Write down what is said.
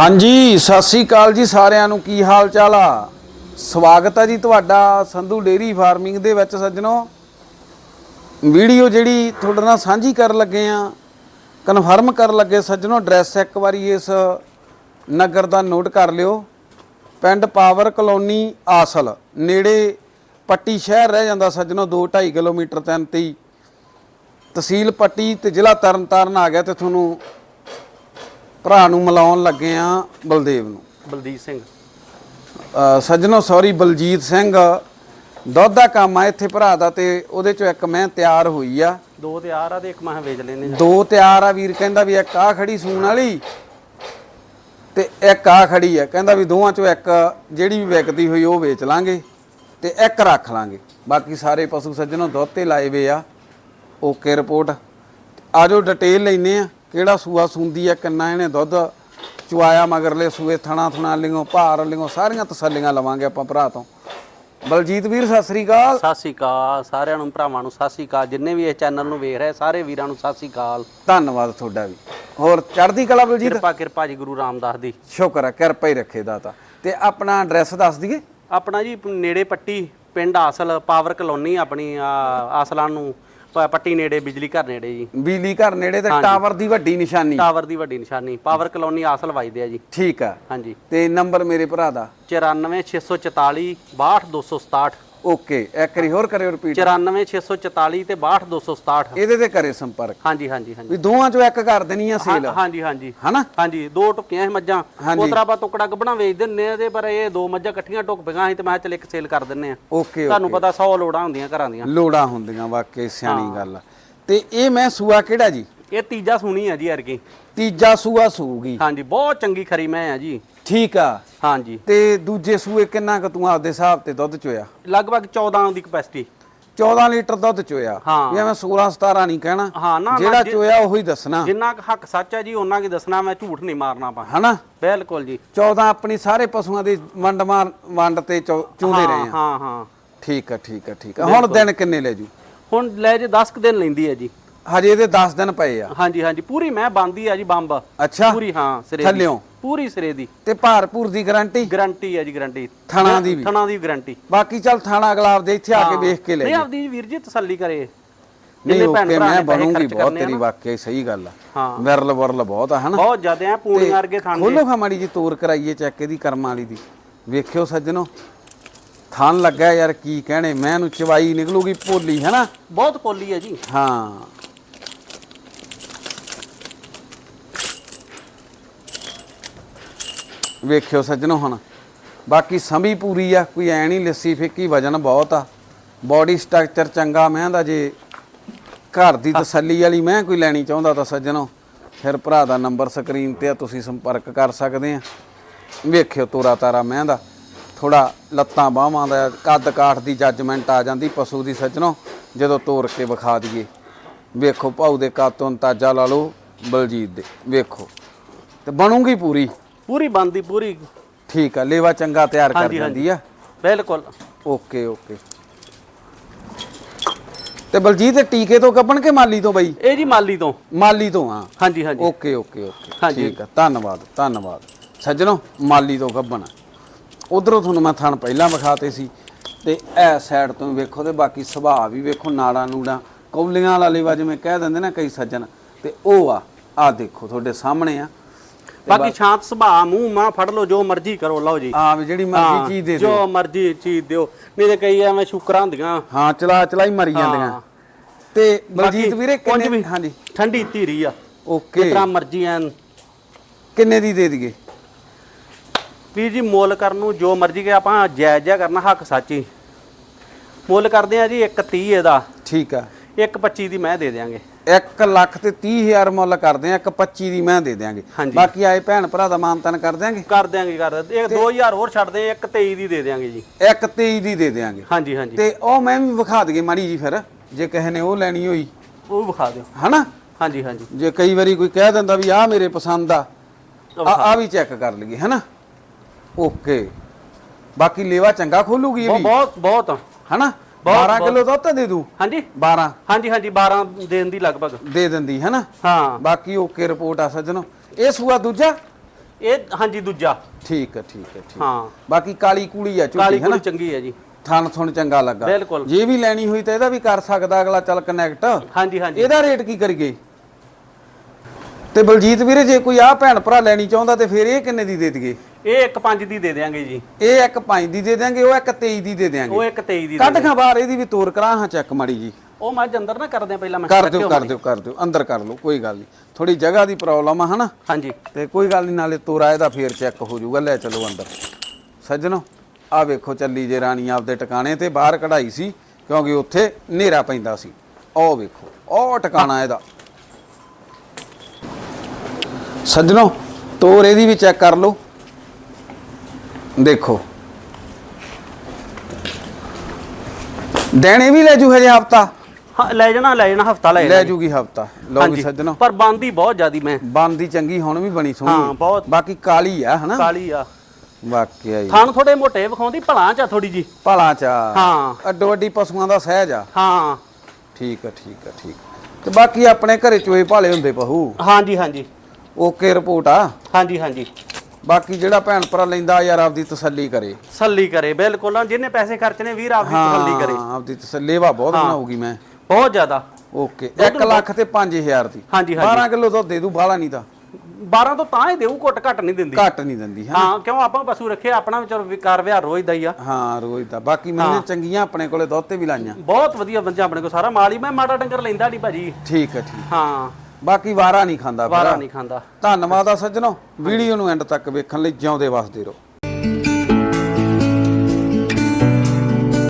ਹਾਂਜੀ, ਸਤਿ ਸ੍ਰੀ ਅਕਾਲ ਜੀ ਸਾਰਿਆਂ ਨੂੰ। ਕੀ ਹਾਲ ਚਾਲ ਆ? ਸਵਾਗਤ ਹੈ ਜੀ ਤੁਹਾਡਾ ਸੰਧੂ ਡੇਰੀ ਫਾਰਮਿੰਗ ਦੇ ਵਿੱਚ ਸੱਜਣੋ। ਵੀਡੀਓ ਜਿਹੜੀ ਤੁਹਾਡੇ ਨਾਲ ਸਾਂਝੀ ਕਰਨ ਲੱਗੇ ਆ, ਕਨਫਰਮ ਕਰਨ ਲੱਗੇ ਸੱਜਣੋ, ਐਡਰੈਸ ਇੱਕ ਵਾਰੀ ਇਸ ਨਗਰ ਦਾ ਨੋਟ ਕਰ ਲਿਓ। ਪਿੰਡ ਪਾਵਰ ਕਲੋਨੀ ਆਸਲ, ਨੇੜੇ ਪੱਟੀ ਸ਼ਹਿਰ ਰਹਿ ਜਾਂਦਾ ਸੱਜਣੋ 2.5 ਕਿਲੋਮੀਟਰ ਤਿੰਨ ਤੇ ਹੀ ਤਹਿਸੀਲ ਪੱਟੀ ਤੇ ਜ਼ਿਲ੍ਹਾ ਤਰਨਤਾਰਨ ਆ ਗਿਆ ਤੇ ਤੁਹਾਨੂੰ ਭਰਾ ਨੂੰ ਮਿਲਾਉਣ ਲੱਗੇ ਆ ਬਲਦੇਵ ਨੂੰ। ਬਲਦੀਪ ਸਿੰਘ। ਅ, ਸੱਜਣੋ ਸੌਰੀ ਬਲਜੀਤ ਸਿੰਘ। ਦੁੱਧ ਦਾ ਕੰਮ ਆ ਇੱਥੇ ਭਰਾ ਦਾ ਤੇ ਉਹਦੇ ਚੋਂ ਇੱਕ ਮੈਂ ਤਿਆਰ ਹੋਈ ਆ। ਦੋ ਤੇ ਆਰ ਆ ਤੇ ਇੱਕ ਮੈਂ ਵੇਚ ਲੈਨੇ ਦੋ ਤਿਆਰ ਆ ਵੀਰ ਕਹਿੰਦਾ ਵੀ ਇੱਕ ਆ ਖੜੀ ਸੂਣ ਵਾਲੀ ਤੇ ਇੱਕ ਆ ਖੜੀ ਆ। ਕਹਿੰਦਾ ਵੀ ਦੋਵਾਂ ਚੋਂ ਇੱਕ ਜਿਹੜੀ ਵੀ ਵਿਕਦੀ ਹੋਈ ਉਹ ਵੇਚ ਲਾਂਗੇ ਤੇ ਇੱਕ ਰੱਖ ਲਾਂਗੇ। ਬਾਕੀ ਸਾਰੇ ਪਸ਼ੂ ਸੱਜਣੋ ਦੁੱਧ ਤੇ ਲਾਏ ਵੇ ਆ। Okay report. ਆਜੋ ਡਿਟੇਲ ਲੈਨੇ ਆ। ਕਿਹੜਾ ਸੂਆ ਸੁੰਦੀ ਆ ਕਿੰਨਾ ਇਹਨੇ ਦੁੱਧ ਚੁਆਇਆ ਮਗਰਲੇ ਸੂਏ ਥਣਾ ਥਣਾ ਲਿਓ ਭਾਰ ਲਿਓ ਸਾਰੀਆਂ ਤਸੱਲੀਆਂ ਲਵਾਂਗੇ ਆਪਾਂ ਭਰਾ ਤੋਂ। ਬਲਜੀਤ ਵੀਰ ਸਤਿ ਸ੍ਰੀ ਅਕਾਲ। ਸਤਿ ਸ੍ਰੀ ਅਕਾਲ ਸਾਰਿਆਂ ਨੂੰ ਭਰਾਵਾਂ ਨੂੰ ਸਤਿ ਸ੍ਰੀ ਅਕਾਲ। ਜਿੰਨੇ ਵੀ ਇਸ ਚੈਨਲ ਨੂੰ ਵੇਖ ਰਹੇ ਸਾਰੇ ਵੀਰਾਂ ਨੂੰ ਸਤਿ ਸ੍ਰੀ ਅਕਾਲ। ਧੰਨਵਾਦ ਤੁਹਾਡਾ ਵੀ। ਹੋਰ ਚੜ੍ਹਦੀ ਕਲਾ ਬਲਜੀਤ? ਕਿਰਪਾ ਕਿਰਪਾ ਜੀ ਗੁਰੂ ਰਾਮਦਾਸ ਦੀ। ਸ਼ੁਕਰ ਹੈ ਕਿਰਪਾ ਹੀ ਰੱਖੇ ਦਾਤਾ। ਤੇ ਆਪਣਾ ਐਡਰੈਸ ਦੱਸ ਦਈਏ? ਆਪਣਾ ਜੀ ਨੇੜੇ ਪੱਟੀ ਪਿੰਡ ਆਸਲ ਪਾਵਰ ਕਲੋਨੀ ਆਪਣੀ ਆਸਲਾਂ ਨੂੰ। ਪ- ਪੱਟੀ ਨੇੜੇ ਬਿਜਲੀ ਘਰ ਨੇੜੇ ਜੀ। ਬਿਜਲੀ ਘਰ ਨੇੜੇ ਤੇ ਟਾਵਰ ਦੀ ਵੱਡੀ ਨਿਸ਼ਾਨੀ। ਟਾਵਰ ਦੀ ਵੱਡੀ ਨਿਸ਼ਾਨੀ। ਪਾਵਰ ਕਲੋਨੀ ਆਸਲ ਵੱਜਦੇ ਆ ਜੀ। ਠੀਕ ਆ। ਹਾਂਜੀ। ਤੇ ਨੰਬਰ ਮੇਰੇ ਭਰਾ ਦਾ? 94644 62267 ਓਕੇ ਇੱਕ ਵਾਰੀ ਹੋਰ ਕਰਿਓ ਰਿਪੀਟ 94644 ਤੇ 62267 ਇਹਦੇ ਤੇ ਕਰੇ ਸੰਪਰਕ। ਹਾਂਜੀ ਹਾਂਜੀ ਹਾਂਜੀ। ਵੀ ਦੋਵਾਂ ਚੋਂ ਇੱਕ ਕਰ ਦੇਣੀ ਆ ਸੇਲ ਹਾਂਜੀ ਹਾਂਜੀ। ਹਨਾ? ਹਾਂਜੀ ਦੋ ਟੁੱਕੀਆਂ ਸੀ ਮੱਝਾਂ। ਹਾਂਜੀ। ਉਤਰਾ ਆਪਾਂ ਟੁਕੜਾ ਗੱਬਣਾ ਵੇਚ ਦਿੰਨੇ ਆ ਤੇ ਪਰ ਇਹ ਦੋ ਮੱਝਾਂ ਇਕੱਠੀਆਂ ਟੁੱਕ ਪਈਆਂ ਸੀ ਤੇ ਮੈਂ ਕਿਹਾ ਚੱਲ ਇੱਕ ਸੇਲ ਕਰ ਦਿੰਨੇ ਆ। ਓਕੇ ਤੁਹਾਨੂੰ ਪਤਾ 100 ਲੋੜਾਂ ਹੁੰਦੀਆਂ ਘਰਾਂ ਦੀਆਂ। ਲੋੜਾ ਹੁੰਦੀਆਂ ਵਾਕਈ ਸਿਆਣੀ ਗੱਲ ਆ। ਤੇ ਇਹ ਮੈਂ ਸੂਆ ਕਿਹੜਾ ਜੀ? ਇਹ ਤੀਜਾ ਸੁਣੀ ਆ ਜੀ ਅਰਗੀ ਤੀਜਾ ਸੂਆ ਸੂਗੀ। ਹਾਂਜੀ ਬਹੁਤ ਚੰਗੀ ਖਰੀ ਮੈਂ ਆ ਜੀ। ਠੀਕ ਆ। ਹਾਂਜੀ। ਤੇ ਦੂਜੇ ਸੂਏ ਕਿੰਨਾ ਕੁ ਤੂੰ ਆਪਦੇ ਹਿਸਾਬ ਤੇ ਦੁੱਧ ਚੋਇਆ? ਲਗਭਗ 14 ਦੀ ਕਪੈਸਿਟੀ 14 ਲੀਟਰ ਦੁੱਧ ਚੋਇਆ। ਹਾਂ। ਵੀ ਐਵੇਂ 16 17 ਨਹੀਂ ਕਹਿਣਾ। ਹਾਂ ਨਾ ਨਾ ਜਿਹੜਾ ਜੇ- ਚੋਇਆ ਉਹੀ ਦੱਸਣਾ। ਜਿੰਨਾ ਕੁ ਹੱਕ ਸੱਚ ਹੈ ਜੀ ਉਹਨਾਂ ਕੀ ਦੱਸਣਾ ਮੈਂ ਝੂਠ ਨਹੀਂ ਮਾਰਨਾ ਆਪਾਂ। ਹਨਾ? ਬਿਲਕੁਲ ਜੀ। 14 ਆਪਣੀ ਸਾਰੇ ਪਸ਼ੂਆਂ ਦੀ ਵੰਡ ਮਾਰ ਵੰਡ ਤੇ ਚੋ- ਚੂੰਦੇ ਰਹੇ ਆ। ਹਾਂ ਹਾਂ। ਠੀਕ ਆ ਠੀਕ ਆ ਠੀਕ ਆ। ਹੁਣ ਦਿਨ ਕਿੰਨੇ ਲੈ ਜੂ? ਹੁਣ ਲੈ ਜੇ 10 ਕੁ ਦਿਨ ਲੈਂਦੀ ਹੈ ਜੀ। ਹਜੇ ਇਹਦੇ 10 ਦਿਨ ਪਏ ਆ। ਹਾਂਜੀ ਹਾਂਜੀ। ਪੂਰੀ ਮੈਂ ਬੰਦੀ ਆ ਜੀ ਬੰਬ। ਅੱਛਾ। ਪੂਰੀ ਹਾਂ ਸਿਰੇ ਦੀ। ਥੱਲਿਓਂ? ਪੂਰੀ ਸਿਰੇ ਦੀ। ਤੇ ਭਾਰਪੂਰ ਦੀ ਗਾਰੰਟੀ? ਗਾਰੰਟੀ ਹੈ ਜੀ ਗਾਰੰਟੀ। ਥਣਾ ਦੀ ਵੀ। ਥਣਾ ਦੀ ਗਾਰੰਟੀ। ਬਾਕੀ ਚੱਲ ਥਾਣਾ ਅਗਲਾਬ ਦੇ ਇੱਥੇ ਆ ਕੇ ਵੇਖ ਕੇ ਲੈ ਨਹੀਂ ਆਪਦੀ ਵੀਰ ਜੀ ਤਸੱਲੀ ਕਰੇ। ਨਹੀਂ ਓਕੇ ਮੈਂ ਨੇ ਬਣੂੰਗੀ ਬਹੁਤ ਤੇਰੀ ਨਾ। ਵਾਕਿਆ ਸਹੀ ਗੱਲ ਆ। ਹਾਂ। ਵਿਰਲ ਵਰਲ ਬਹੁਤ ਆ ਹਨਾ? ਬਹੁਤ ਜ਼ਿਆਦਾ ਆ ਪੂਣੀਆਂ ਵਰਗੇ ਖਾਂਦੇ ਖੋਲੋ ਖਾ ਮਾੜੀ ਜੀ ਤੋਰ ਕਰਾਈਏ ਚੈੱਕ ਇਹਦੀ ਕਰਮਾਂ ਵਾਲੀ ਦੀ। ਵੇਖਿਓ ਸੱਜਣੋ। ਥਾਨ ਲੱਗਾ ਯਾਰ ਕੀ ਕਹਿਣੇ? ਮੈਂ ਇਹਨੂੰ ਚਵਾਈ ਨਿਕਲੂਗੀ ਭੋਲੀ ਹੈਨਾ? ਬਹੁਤ ਪੋਲੀ ਹੈ ਜੀ। ਹਾਂ। ਵੇਖਿਓ ਸੱਜਣੋ ਹੁਣ। ਬਾਕੀ ਸੰਭੀ ਪੂਰੀ ਆ, ਕੋਈ ਐ ਨਹੀਂ ਲੱਸੀ ਫਿੱਕੀ ਵਜਨ ਬਹੁਤ ਆ। ਬਾਡੀ ਸਟਰਕਚਰ ਚੰਗਾ, ਮੈਂ ਦਾ ਜੇ ਘਰ ਦੀ ਤਸੱਲੀ ਵਾਲੀ ਮੈਂ ਕੋਈ ਲੈਣੀ ਚਾਹੁੰਦਾ ਤਾਂ ਸੱਜਣੋ, ਫਿਰ ਭਰਾ ਦਾ ਨੰਬਰ ਸਕਰੀਨ ਤੇ ਆ, ਤੁਸੀਂ ਸੰਪਰਕ ਕਰ ਸਕਦੇ ਆ। ਵੇਖਿਓ ਤੋਰਾ ਤਾਰਾ ਮੈਂ ਦਾ। ਥੋੜਾ ਲੱਤਾਂ ਬਾਹਾਂ ਦਾ, ਕੱਦ ਕਾਠ ਦੀ ਜੱਜਮੈਂਟ ਆ ਜਾਂਦੀ ਪਸ਼ੂ ਦੀ ਸੱਜਣੋ, ਜਦੋਂ ਤੋਰ ਕੇ ਵਿਖਾ ਦਈਏ। ਵੇਖੋ ਭਾਉ ਦੇ ਕਾਤੋਂ ਤਾਜ਼ਾ ਲਾ ਲਓ ਬਲਜੀਤ ਦੇ, ਵੇਖੋ। ਤੇ ਬਣੂਗੀ ਪੂਰੀ। ਪੂਰੀ ਬੰਦੀ ਪੂਰੀ। ਠੀਕ ਆ ਲੇਵਾ ਚੰਗਾ ਤਿਆਰ ਕਰ ਹਾਂਜੀ, ਜਾਂਦੀ ਆ। ਬਿਲਕੁਲ। Okay okay. ਤੇ ਬਲਜੀਤ ਇਹ ਟੀਕੇ ਤੋਂ ਕੱਪਣ ਕੇ ਮਾਲੀ ਤੋਂ ਬਈ? ਇਹ ਜੀ ਮਾਲੀ ਤੋਂ। ਮਾਲੀ ਤੋਂ ਆ ਹਾਂਜੀ ਹਾਂਜੀ। Okay okay okay. ਹਾਂਜੀ। ਠੀਕ ਆ ਧੰਨਵਾਦ ਧੰਨਵਾਦ। ਸੱਜਣੋ ਮਾਲੀ ਤੋਂ ਗੱਬਣ ਉਧਰੋਂ ਤੁਹਾਨੂੰ ਮੈਂ ਥਣ ਪਹਿਲਾਂ ਵਿਖਾਤੇ ਸੀ ਤੇ ਇਹ ਸਾਈਡ ਤੋਂ ਵੀ ਵੇਖੋ ਤੇ ਬਾਕੀ ਸੁਭਾਅ ਵੀ ਵੇਖੋ ਨਾੜਾਂ ਨੂੜਾਂ ਕੌਲੀਆਂ ਵਾਲਾ ਲੇਵਾ ਜਿਵੇਂ ਕਹਿ ਦਿੰਦੇ ਨਾ ਕਈ ਸੱਜਣ ਤੇ ਉਹ ਆ ਆ ਦੇਖੋ ਤੁਹਾਡੇ ਸਾਹਮਣੇ ਆ। ਬਾਕੀ ਸ਼ਾਂਤ ਸੁਭਾਅ ਮੂੰਹ ਮਾਂ ਫੜ ਲਓ ਜੋ ਮਰਜ਼ੀ ਕਰੋ ਲਓ ਜੀ। ਵੀ ਜਿਹੜੀ ਮਰਜ਼ੀ ਚੀਜ਼ ਦੇ ਦਿਓ। ਜੋ ਮਰਜ਼ੀ ਚੀਜ਼ ਦਿਓ। ਨਹੀਂ ਤੇ ਕਈ ਐਵੇਂ ਸ਼ੁਕਰਾਂ ਹੁੰਦੀਆਂ। ਹਾਂ ਚਲਾ ਚਲਾ ਹੀ। ਮਰੀ ਜਾਂਦੀਆਂ। ਹਾਂ। ਤੇ ਬਲਜੀਤ ਵੀਰੇ ਕਿੰਨੇ ਹਾਂਜੀ। ਠੰਡੀ ਧੀਰੀ ਆ। ਓਕੇ। ਜਿਤਨਾ ਮਰਜ਼ੀ ਐਨ। ਕਿੰਨੇ ਦੀ ਦੇ ਦਈਏ? ਵੀਰ ਜੀ ਮੁੱਲ ਕਰਨ ਨੂੰ ਜੋ ਮਰਜ਼ੀ ਕੇ ਆਪਾਂ ਜਾਇਜ਼ ਜਿਹਾ ਕਰਨਾ ਹੱਕ ਸੱਚੀ ਮੁੱਲ ਕਰਦੇ ਆ ਜੀ 130 ਇਹਦਾ। ਠੀਕ ਆ। 125 ਦੀ ਮੈਂ ਦੇ ਦਿਆਂਗੇ। 1 ਲੱਖ ਤੇ 30000 ਮੁੱਲ ਕਰਦੇ ਆ 125 ਦੀ ਮੈਂ ਦੇ ਦਿਆਂਗੇ। ਹਾਂਜੀ। ਬਾਕੀ ਆਏ ਭੈਣ ਭਰਾ ਦਾ ਮਾਨਤਨ ਕਰ ਦਿਆਂਗੇ? ਕਰ ਦਿਆਂਗੇ ਕਰ ਦਿਆਂਗੇ। ਇਹ 2000 ਹੋਰ ਛੱਡ ਦੇ 123 ਦੀ ਦੇ ਦਿਆਂਗੇ ਜੀ। 123 ਦੀ ਦੇ ਦਿਆਂਗੇ। ਹਾਂਜੀ ਹਾਂਜੀ। ਤੇ ਉਹ ਮੈਂ ਵੀ ਵਿਖਾ ਦਈਏ ਮਾੜੀ ਜੀ ਫਿਰ ਜੇ ਕਿਸੇ ਨੇ ਉਹ ਲੈਣੀ ਹੋਈ। ਉਹ ਵਿਖਾ ਦਿਓ। ਹਨਾ? ਹਾਂਜੀ ਹਾਂਜੀ। ਜੇ ਕਈ ਵਾਰੀ ਕੋਈ ਕਹਿ ਦਿੰਦਾ ਵੀ ਆਹ ਮੇਰੇ ਪਸੰਦ ਆ ਆ ਆ ਵੀ ਚੈੱਕ ਕਰ ਲਈਏ ਹਨਾ? ਓਕੇ ਬਾਕੀ ਲੇਵਾ ਚੰਗਾ ਖੋਲੂਗੀ ਇਹ ਬਹੁਤ ਵੀ ਬਹੁਤ ਬਹੁਤ ਹਨਾ? 12 ਬਹੁਤ। ਕਿਲੋ ਦੁੱਧ ਤਾਂ ਦੇ ਦੂ? ਹਾਂਜੀ। 12 ਹਾਂਜੀ ਹਾਂਜੀ 12 ਦੇਣ ਦੀ ਲਗਭਗ। ਦੇ ਦਿੰਦੀ ਹਨਾ ਹਾਂ। ਬਾਕੀ ਓਕੇ ਰਿਪੋਰਟ ਆ ਸੱਜਣੋ। ਇਹ ਸੂਆ ਦੂਜਾ? ਇਹ ਹਾਂਜੀ ਦੂਜਾ। ਠੀਕ ਹੈ ਠੀਕ ਹੈ ਠੀਕ ਹਾਂ। ਬਾਕੀ ਕਾਲੀ ਕੂਲੀ ਆ ਝੋਟੀ ਹੈ ਨਾ? ਚੰਗੀ ਹੈ ਜੀ। ਥਣ ਥਣ ਚੰਗਾ ਲੱਗਾ। ਬਿਲਕੁਲ। ਜੇ ਵੀ ਲੈਣੀ ਹੋਈ ਤਾਂ ਇਹਦਾ ਵੀ ਕਰ ਸਕਦਾ ਅਗਲਾ ਚੱਲ ਕਨੈਕਟ ਹਾਂਜੀ ਹਾਂਜੀ। ਇਹਦਾ ਰੇਟ ਕੀ ਕਰੀਏ? ਤੇ ਬਲਜੀਤ ਵੀਰੇ ਜੇ ਕੋਈ ਆ ਭੈਣ ਭਰਾ ਲੈਣੀ ਚਾਹੁੰਦਾ ਤੇ ਫਿਰ ਇਹ ਕਿੰਨੇ ਦੀ ਦੇ ਦਈਏ? ਇਹ ਇੱਕ ਪੰਜ ਦੀ ਦੇ ਦਿਆਂਗੇ ਜੀ। ਇਹ ਇੱਕ 5 ਦੀ ਦੇ ਦਿਆਂਗੇ ਉਹ ਇੱਕ 23 ਦੀ ਦੇ ਦਿਆਂਗੇ। ਉਹ ਇੱਕ 23 ਦੀ ਦੇ ਕੱਢ ਖਾਂ ਬਾਹਰ ਇਹਦੀ ਵੀ ਤੋਰ ਕਰਾਂ ਹਾਂ ਚੈੱਕ ਮਾੜੀ ਜੀ। ਉਹ ਮੈਂ ਅੰਦਰ ਨਾ ਕਰਦੇ ਆ ਪਹਿਲਾਂ ਮੈਂ ਕਰ ਦਿਓ ਕਰ ਦਿਓ ਕਰ ਦਿਓ ਅੰਦਰ ਕਰ ਲਓ ਕੋਈ ਗੱਲ ਨਹੀਂ। ਥੋੜੀ ਜਗ੍ਹਾ ਦੀ ਪ੍ਰੋਬਲਮ ਆ ਹਨਾ? ਹਾਂਜੀ। ਤੇ ਕੋਈ ਗੱਲ ਨਹੀਂ ਨਾਲੇ ਤੋਰਾ ਇਹਦਾ ਫੇਰ ਚੈੱਕ ਹੋ ਜਾਊਗਾ। ਲੈ ਚਲੋ ਅੰਦਰ। ਸੱਜਣੋ ਆ ਵੇਖੋ ਚੱਲੀ ਜੇ ਰਾਣੀ ਆਪਦੇ ਟਿਕਾਣੇ ਤੇ ਬਾਹਰ ਕਢਾਈ ਸੀ ਕਿਉਂਕਿ ਉੱਥੇ ਹਨੇਰਾ ਪੈਂਦਾ ਸੀ। ਉਹ ਵੇਖੋ ਉਹ ਟਿਕਾਣਾ ਇਹਦਾ। ਸੱਜਣੋ ਤੋਰ ਇਹਦੀ ਵੀ ਚੈੱਕ ਕਰ ਲਓ। ਦੇਖੋ। ਦੇਣੇ ਵੀ ਲੈ ਜੂ ਹਜੇ ਹਫਤਾ? ਹਾਂ ਲੈ ਜਾਣਾ ਲੈ ਜਾਣਾ ਹਫਤਾ ਲੈ ਲੈ ਜਾਣਾ। ਜੂਗੀ ਹਫਤਾ। ਲਓ ਵੀ ਸੱਜਣੋ। ਪਰ ਬੰਦੀ ਬਹੁਤ ਜ਼ਿਆਦੀ ਮੈਂ। ਬੰਦੀ ਚੰਗੀ ਹੁਣ ਵੀ ਬਣੀ ਸੋਹਣੀ। ਹਾਂ, ਬਹੁਤ। ਬਾਕੀ ਕਾਲੀ ਆ ਹਨਾ? ਕਾਲੀ ਆ। ਵਾਕਿਆ ਹੀ ਥਣ ਥੋੜੇ ਮੋਟੇ ਵਿਖਾਉਂਦੀ ਭਲਾਂ ਚ ਥੋੜੀ ਜੀ ਭਲਾ ਚਾ ਹਾਂ। ਅੱਡੋ ਅੱਡੀ ਪਸ਼ੂਆਂ ਦਾ ਸਹਿਜ ਆ। ਹਾਂ। ਠੀਕ ਆ ਠੀਕ ਆ ਠੀਕ ਤੇ ਬਾਕੀ ਆਪਣੇ ਘਰੇ ਚੋਏ ਭਾਲੇ ਹੁੰਦੇ ਪਹੂ। ਹਾਂਜੀ ਹਾਂਜੀ। ਓਕੇ ਰਿਪੋਰਟ ਆ। ਹਾਂਜੀ ਹਾਂਜੀ। ਬਾਕੀ ਜਿਹੜਾ ਭੈਣ ਭਰਾ ਲੈਂਦਾ ਯਾਰ ਆਪਦੀ ਤਸੱਲੀ ਕਰੇ। ਸੱਲੀ ਕਰੇ ਬਿਲਕੁਲ ਨਾ ਜਿਹਨੇ ਪੈਸੇ ਖਰਚਨੇ ਵੀਰ ਆਪਦੀ ਤਸੱਲੀ ਕਰੇ। ਹਾਂ ਆਪਦੀ ਤਸੱਲੀ ਵਾ ਬਹੁਤ ਬਣਾਉਗੀ ਮੈਂ। ਬਹੁਤ ਜ਼ਿਆਦਾ। ਓਕੇ 1 ਲੱਖ ਤੇ 5000 ਦੀ। ਹਾਂਜੀ ਹਾਂਜੀ। 12 ਕਿਲੋ ਦੁੱਧ ਦੇ ਦੂ ਬਾਲਾ ਨਹੀਂ ਤਾਂ। 12 ਤੋਂ ਤਾਂ ਹੀ ਦੇਊ ਘੁੱਟ ਘੱਟ ਨਹੀਂ ਦਿੰਦੀ। ਘੱਟ ਨਹੀਂ ਦਿੰਦੀ ਹੈ ਹਾਂ ਕਿਉਂ ਆਪਾਂ ਪਸ਼ੂ ਰੱਖੇ ਆਪਣਾ ਵਿਚਾਰ ਵਿਕਾਰ ਵਿਹਾਰ ਰੋਜ਼ ਦਾ ਹੀ ਆ। ਹਾਂ ਰੋਜ਼ ਦਾ। ਬਾਕੀ ਮੈਨੇ ਚੰਗੀਆਂ ਆਪਣੇ ਕੋਲੇ ਦੁੱਧ ਤੇ ਵੀ ਲਾਈਆਂ। ਬਹੁਤ ਵਧੀਆ ਬੰਜਾ ਆਪਣੇ ਕੋਲ ਸਾਰਾ। ਮਾਲ ਹੀ ਮੈਂ ਮਾੜਾ ਡੰਗਰ ਲੈਂਦਾ ਨਹੀਂ ਭਾਜੀ। ਠੀਕ ਹੈ ਠੀਕ। ਹਾਂ। ਬਾਕੀ ਵਾਰਾ ਨਹੀਂ ਖਾਂਦਾ ਵਾਰਾ। ਨਹੀਂ ਖਾਂਦਾ। ਧੰਨਵਾਦ ਆ ਸੱਜਣੋ। ਵੀਡੀਓ ਨੂੰ ਐਂਡ ਤੱਕ ਵੇਖਣ ਲਈ ਜਿਉਂਦੇ ਵਸਦੇ ਰਹੋ।